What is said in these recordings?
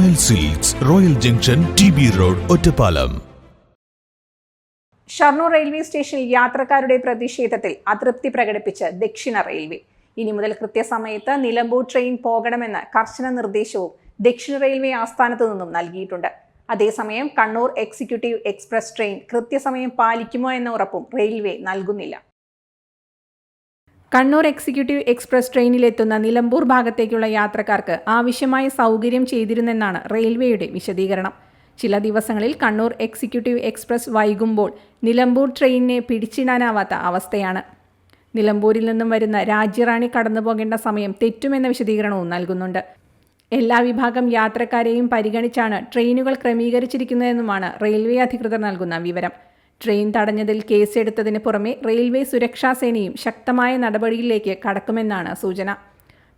Royal Silks Royal junction T B road Ottapalam Shoranur railway സ്റ്റേഷനിൽ യാത്രക്കാരുടെ പ്രതിഷേധത്തിൽ അതൃപ്തി പ്രകടിപ്പിച്ച് ദക്ഷിണ റെയിൽവേ. ഇനി മുതൽ കൃത്യസമയത്ത് നിലമ്പൂർ ട്രെയിൻ പോകണമെന്ന് കർശന നിർദ്ദേശവും ദക്ഷിണ റെയിൽവേ ആസ്ഥാനത്തു നിന്നും നൽകിയിട്ടുണ്ട്. അതേസമയം കണ്ണൂർ എക്സിക്യൂട്ടീവ് എക്സ്പ്രസ് ട്രെയിൻ കൃത്യസമയം പാലിക്കുമോ എന്ന ഉറപ്പും റെയിൽവേ നൽകുന്നില്ല. കണ്ണൂർ എക്സിക്യൂട്ടീവ് എക്സ്പ്രസ് ട്രെയിനിലെത്തുന്ന നിലമ്പൂർ ഭാഗത്തേക്കുള്ള യാത്രക്കാർക്ക് ആവശ്യമായ സൗകര്യം ചെയ്തിരുന്നെന്നാണ് റെയിൽവേയുടെ വിശദീകരണം. ചില ദിവസങ്ങളിൽ കണ്ണൂർ എക്സിക്യൂട്ടീവ് എക്സ്പ്രസ് വൈകുമ്പോൾ നിലമ്പൂർ ട്രെയിനിനെ പിടിച്ചിടാനാവാത്ത അവസ്ഥയാണ്. നിലമ്പൂരിൽ നിന്നും വരുന്ന രാജ്യറാണി കടന്നു പോകേണ്ട സമയം തെറ്റുമെന്ന വിശദീകരണവും നൽകുന്നുണ്ട്. എല്ലാ വിഭാഗം യാത്രക്കാരെയും പരിഗണിച്ചാണ് ട്രെയിനുകൾ ക്രമീകരിച്ചിരിക്കുന്നതെന്നുമാണ് റെയിൽവേ അധികൃതർ നൽകുന്ന വിവരം. ട്രെയിൻ തടഞ്ഞതിൽ കേസെടുത്തതിന് പുറമെ റെയിൽവേ സുരക്ഷാ സേനയും ശക്തമായ നടപടിയിലേക്ക് കടക്കുമെന്നാണ് സൂചന.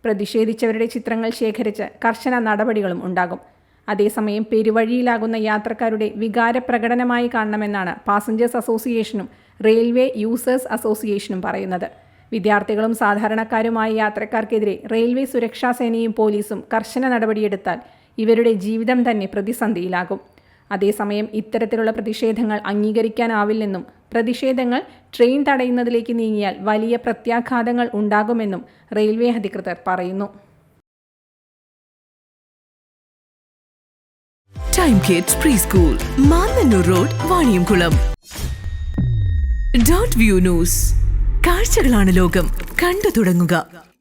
പ്രതിഷേധിച്ചവരുടെ ചിത്രങ്ങൾ ശേഖരിച്ച് കർശന നടപടികളും ഉണ്ടാകും. അതേസമയം പെരുവഴിയിലാകുന്ന യാത്രക്കാരുടെ വികാരപ്രകടനമായി കാണണമെന്നാണ് പാസഞ്ചേഴ്സ് അസോസിയേഷനും റെയിൽവേ യൂസേഴ്സ് അസോസിയേഷനും പറയുന്നത്. വിദ്യാർത്ഥികളും സാധാരണക്കാരുമായ യാത്രക്കാർക്കെതിരെ റെയിൽവേ സുരക്ഷാ സേനയും പോലീസും കർശന നടപടിയെടുത്താൽ ഇവരുടെ ജീവിതം തന്നെ പ്രതിസന്ധിയിലാകും. അതേസമയം ഇത്തരത്തിലുള്ള പ്രതിഷേധങ്ങൾ അംഗീകരിക്കാനാവില്ലെന്നും പ്രതിഷേധങ്ങൾ ട്രെയിൻ തടയുന്നതിലേക്ക് നീങ്ങിയാൽ വലിയ പ്രത്യാഘാതങ്ങൾ ഉണ്ടാകുമെന്നും റെയിൽവേ അധികൃതർ പറയുന്നു. Time Kids pre school road Vaniyamkulam Dot View News കാഴ്ചകളാണ് ലോകം. കണ്ടു തുടങ്ങുക.